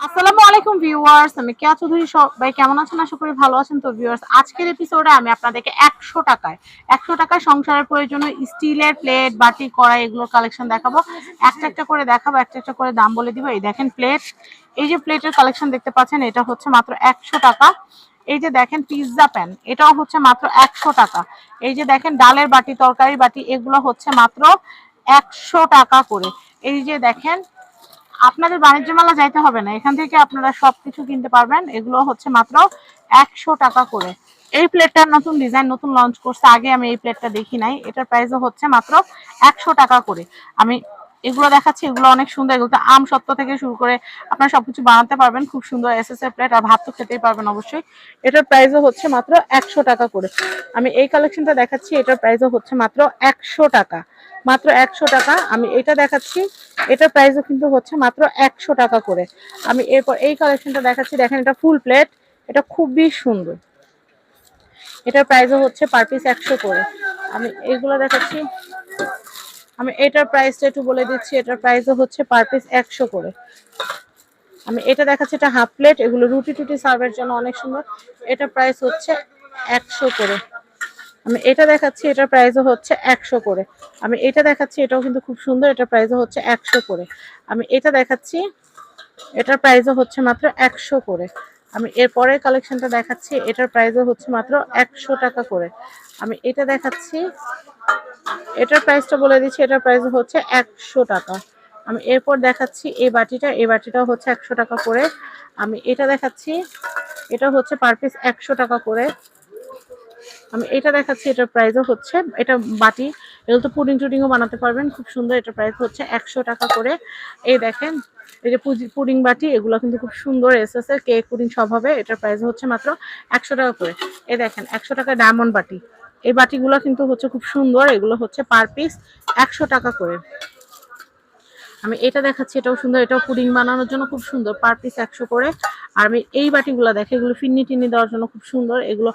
আসসালামু আলাইকুম ভিউয়ার্স, আমি কেয়া চৌধুরী। সবাই কেমন আছেন? আশা করি ভালো আছেন। তো ভিউয়ার্স, আজকের এপিসোডে আমি আপনাদেরকে একশো টাকায় একশো টাকায় সংসারের প্রয়োজনীয় স্টিলের প্লেট বাটি, কড়াই এগুলোর কালেকশন দেখাবো। একটা একটা করে দেখাবো, একটা একটা করে দাম বলে দিব। এই দেখেন প্লেট এই যে প্লেটের কালেকশন দেখতে পাচ্ছেন, এটা হচ্ছে মাত্র একশো টাকা। এই যে দেখেন পিৎজা প্যান এটাও হচ্ছে মাত্র একশো টাকা। এই যে দেখেন ডালের বাটি তরকারি বাটি, এগুলো হচ্ছে মাত্র একশো টাকা করে। এই যে দেখেন আপনাদের বাণিজ্য মেলা যাইতে হবে না। এখান থেকে আপনারা সবকিছু কিনতে পারবেন। এগুলো হচ্ছে মাত্র একশো টাকা করে। এই প্লেটটার নতুন ডিজাইন, নতুন লঞ্চ করছে। আগে আমি এই প্লেটটা দেখি নাই। এটার প্রাইসও হচ্ছে মাত্র একশো টাকা করে। আমি এগুলো দেখাচ্ছি, এগুলো অনেক সুন্দর। এগুলো আম সত্ত্ব থেকে শুরু করে আপনারা সবকিছু বানাতে পারবেন। খুব সুন্দর এস এস এর প্লেট আর ভাত তো খেতেই পারবেন অবশ্যই। এটার প্রাইসও হচ্ছে মাত্র একশো টাকা করে। আমি এই কালেকশনটা দেখাচ্ছি। এটার প্রাইসও হচ্ছে মাত্র একশো টাকা। মাত্র একশো টাকা। আমি এটা দেখাচ্ছি। এটার প্রাইসও কিন্তু হচ্ছে মাত্র একশো টাকা করে। আমি এরপর এই কালেকশনটা দেখাচ্ছি। দেখেন এটা ফুল প্লেট এটা খুবই সুন্দর। এটার প্রাইসও হচ্ছে পার পিস একশো করে। আমি এইগুলো দেখাচ্ছি। আমি এটার প্রাইসটা একটু বলে দিচ্ছি। এটার প্রাইসও হচ্ছে পার পিস একশো করে। আমি এটা দেখাচ্ছি, এটা হাফ প্লেট এগুলো রুটি টুটি সার্ভের জন্য অনেক সুন্দর। এটা প্রাইস হচ্ছে একশো করে। আমি এটা দেখাচ্ছি, এটার প্রাইসও হচ্ছে একশো করে। আমি এটা দেখাচ্ছি, এটাও কিন্তু খুব সুন্দর, এটার প্রাইসও হচ্ছে একশো করে। আমি এটা দেখাচ্ছি, এটার প্রাইসও হচ্ছে মাত্র একশো করে। আমি এরপরের কালেকশনটা দেখাচ্ছি, এটার প্রাইসও হচ্ছে মাত্র একশো টাকা করে। আমি এটা দেখাচ্ছি, এটার প্রাইসটা বলে দিচ্ছি, এটার প্রাইস হচ্ছে একশো টাকা। আমি এরপর দেখাচ্ছি এই বাটিটা, এই বাটিটাও হচ্ছে একশো টাকা করে। আমি এটা দেখাচ্ছি, এটা হচ্ছে পার পিস একশো টাকা করে। আমি এটা দেখাচ্ছি, এটার প্রাইসও হচ্ছে, এটা বাটি, এগুলো তো পুডিং টুডিংও বানাতে পারবেন, খুব সুন্দর এটার প্রাইস হচ্ছে একশো টাকা করে। এই দেখেন, এই যে পুডিং বাটি, এগুলো কিন্তু খুব সুন্দর এসেছে কেক পুডিং সব হবে, এটার প্রাইস হচ্ছে মাত্র একশো টাকা করে। এই দেখেন, একশো টাকা ডায়মন্ড বাটি। এই বাটিগুলো কিন্তু হচ্ছে খুব সুন্দর, এগুলো হচ্ছে পার পিস একশো টাকা করে। আমি এটা দেখাচ্ছি, এটাও সুন্দর, এটাও পুডিং বানানোর জন্য খুব সুন্দর, পার পিস একশো করে। আর আমি এই বাটিগুলো দেখে, এগুলো ফিন্নি টিনি দেওয়ার জন্য খুব সুন্দর। এগুলো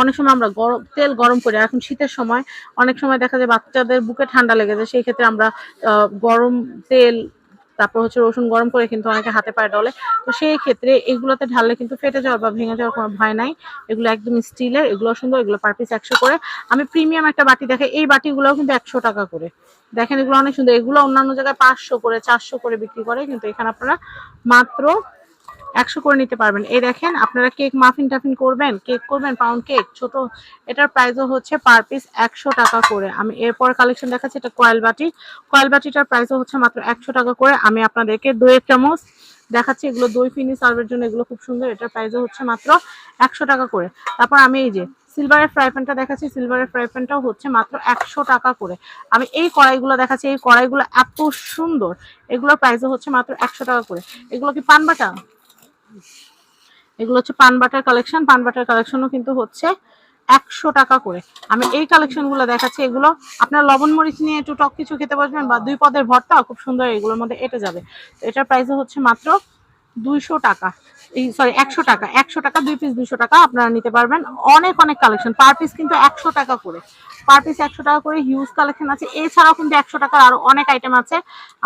অনেক সময় আমরা গরম তেল গরম করি এখন শীতের সময় অনেক সময় দেখা যায় বাচ্চাদের বুকে ঠান্ডা লেগে যায়, সেই ক্ষেত্রে আমরা গরম তেল তারপর হচ্ছে রসুন গরম করে কিন্তু অনেকে হাতে পায়ে ডলে। তো সেই ক্ষেত্রে এগুলোতে ঢাললে কিন্তু ফেটে যাওয়ার বা ভেঙে যাওয়ার কোনো ভয় নাই। এগুলো একদম স্টিলের, এগুলো সুন্দর, এগুলো পার পিস একশো করে। আমি প্রিমিয়াম একটা বাটি দেখে, এই বাটিগুলোও কিন্তু একশো টাকা করে। দেখেন এগুলো অনেক সুন্দর। এগুলো অন্যান্য জায়গায় পাঁচশো করে, চারশো করে বিক্রি করে। কিন্তু এখানে আপনারা মাত্র একশো করে নিতে পারবেন। এই দেখেন, আপনারা কেক মাফিন টাফিন করবেন, কেক করবেন পাউন্ড কেক ছোট, এটার প্রাইসও হচ্ছে পার পিস একশো টাকা করে। আমি এরপর কালেকশন দেখাচ্ছি, এটা কয়েল বাটি। কয়েল বাটিটার প্রাইসও হচ্ছে মাত্র একশো টাকা করে। আমি আপনাদেরকে দইয়ের চামচ দেখাচ্ছি, এগুলো দই ফিনি সার্ভের জন্য এগুলো খুব সুন্দর, এটার প্রাইসও হচ্ছে মাত্র একশো টাকা করে। তারপর আমি এই যে সিলভারের ফ্রাই প্যানটা দেখাচ্ছি সিলভারের ফ্রাই প্যানটাও হচ্ছে মাত্র একশো টাকা করে। আমি এই কড়াইগুলো দেখাচ্ছি, এই কড়াইগুলো এত সুন্দর, এগুলোর প্রাইসও হচ্ছে মাত্র একশো টাকা করে। এগুলো কি পান বাটা? এগুলো হচ্ছে পান বাটার কালেকশন। পান বাটার কালেকশনও কিন্তু হচ্ছে একশো টাকা করে। আমি এই কালেকশনগুলো দেখাচ্ছি। এগুলো আপনার লবণ মরিচ নিয়ে একটু টক কিছু খেতে বসবেন বা দুই পদের ভর্তা, খুব সুন্দর এগুলোর মধ্যে এটা যাবে। এটার প্রাইস হচ্ছে মাত্র দুইশো টাকা। এই সরি একশো টাকা। একশো টাকা, দুই পিস দুইশো টাকা আপনারা নিতে পারবেন। অনেক অনেক কালেকশন পার পিস কিন্তু একশো টাকা করে। পার পিস একশো টাকা করে হিউজ কালেকশন আছে। এছাড়াও কিন্তু একশো টাকার আরও অনেক আইটেম আছে।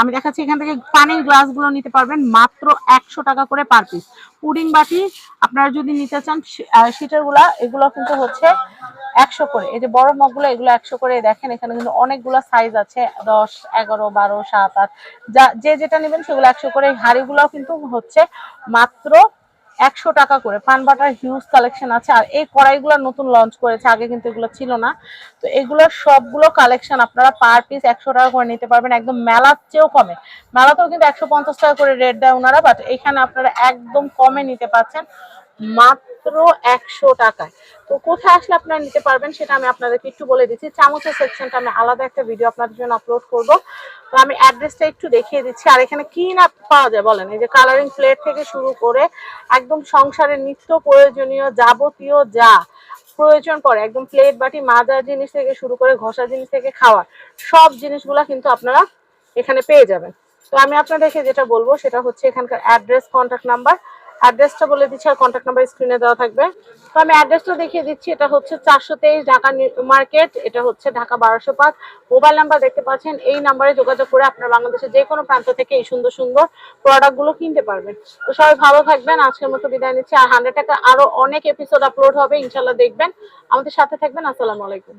আমি দেখাচ্ছি এখান থেকে পানির গ্লাসগুলো নিতে পারবেন। মাত্র একশো টাকা করে পার পিস পুডিং বাটি আপনারা যদি নিতে চান সিটারগুলা, এগুলো কিন্তু হচ্ছে একশো করে। এই যে বড় মগগুলো, এগুলো একশো করে। দেখেন, এখানে কিন্তু অনেকগুলো সাইজ আছে, দশ, এগারো, বারো, সাত, আট। যা, যে যেটা নেবেন সেগুলো একশো করে। এই হাঁড়িগুলোও কিন্তু হচ্ছে মাত্র একশো টাকা করে। পান বাটার হিউজ কালেকশন আছে। আর এই কড়াইগুলো নতুন লঞ্চ করেছে। আগে কিন্তু এগুলো ছিল না। তো এগুলোর সবগুলো কালেকশন আপনারা পার পিস একশো টাকা করে নিতে পারবেন। একদম মেলার চেয়েও কমে। মেলাতেও কিন্তু একশো পঞ্চাশ টাকা করে রেট দেয় ওনারা। বাট এখানে আপনারা একদম কমে নিতে পারছেন। মাত্র একশো টাকায়। তো কোথায় আসলে আপনারা নিতে পারবেন সেটা আমি আপনাদেরকে একটু বলে দিচ্ছি। চামচের সেকশনটা আমি আলাদা একটা ভিডিও আপনাদের জন্য আপলোড করব। তো আমি অ্যাড্রেসটা একটু দেখিয়ে দিচ্ছি। আর এখানে কি না পাওয়া যায় বলেন? এই যে কালারিং প্লেট থেকে শুরু করে একদম সংসারের নিত্য প্রয়োজনীয় যাবতীয় যা প্রয়োজন পড়ে, একদম প্লেট বাটি, মাজার জিনিস থেকে শুরু করে ঘষা জিনিস থেকে খাওয়ার সব জিনিসগুলা কিন্তু আপনারা এখানে পেয়ে যাবেন। তো আমি আপনাদেরকে যেটা বলব সেটা হচ্ছে এখানকার অ্যাড্রেস কন্ট্যাক্ট নাম্বার অ্যাড্রেসটা বলে দিচ্ছি, আর কন্ট্যাক্ট নাম্বার স্ক্রিনে দেওয়া থাকবে। তো আমি অ্যাড্রেসটা দেখিয়ে দিচ্ছি, এটা হচ্ছে চারশো তেইশ ঢাকা মার্কেট, এটা হচ্ছে ঢাকা বারোশো পাঁচ। মোবাইল নাম্বার দেখতে পাচ্ছেন, এই নাম্বারে যোগাযোগ করে আপনার বাংলাদেশের যে কোনো প্রান্ত থেকে এই সুন্দর সুন্দর প্রোডাক্টগুলো কিনতে পারবেন। তো সবাই ভালো থাকবেন, আজকের মতো বিদায় নিচ্ছি, আর হান্ড্রেড টাকা আরও অনেক এপিসোড আপলোড হবে ইনশাল্লাহ দেখবেন। আমাদের সাথে থাকবেন, আসসালামু আলাইকুম।